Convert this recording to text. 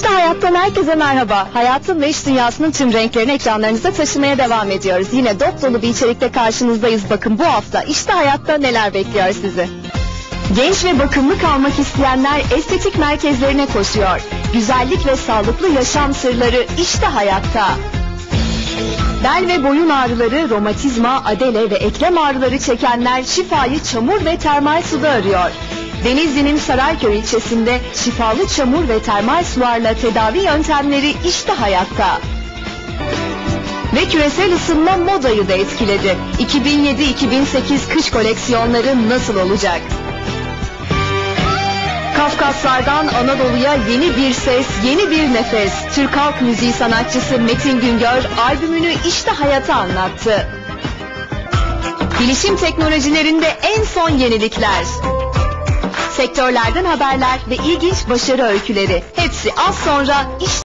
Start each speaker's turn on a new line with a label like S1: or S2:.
S1: Hayat'tan herkese merhaba. Hayatın ve iş dünyasının tüm renklerini ekranlarınıza taşımaya devam ediyoruz. Yine dop dolu bir içerikte karşınızdayız. Bakın bu hafta işte hayatta neler bekliyor sizi. Genç ve bakımlı kalmak isteyenler estetik merkezlerine koşuyor. Güzellik ve sağlıklı yaşam sırları işte hayatta. Bel ve boyun ağrıları, romatizma, adele ve eklem ağrıları çekenler şifayı çamur ve termal suda arıyor. Denizli'nin Sarayköy ilçesinde şifalı çamur ve termal sularla tedavi yöntemleri işte hayatta. Ve küresel ısınma modayı da etkiledi. 2007-2008 kış koleksiyonları nasıl olacak? Kafkaslardan Anadolu'ya yeni bir ses, yeni bir nefes. Türk halk müziği sanatçısı Metin Güngör albümünü işte hayata anlattı. Bilişim teknolojilerinde en son yenilikler. Sektörlerden haberler ve ilginç başarı öyküleri. Hepsi az sonra işte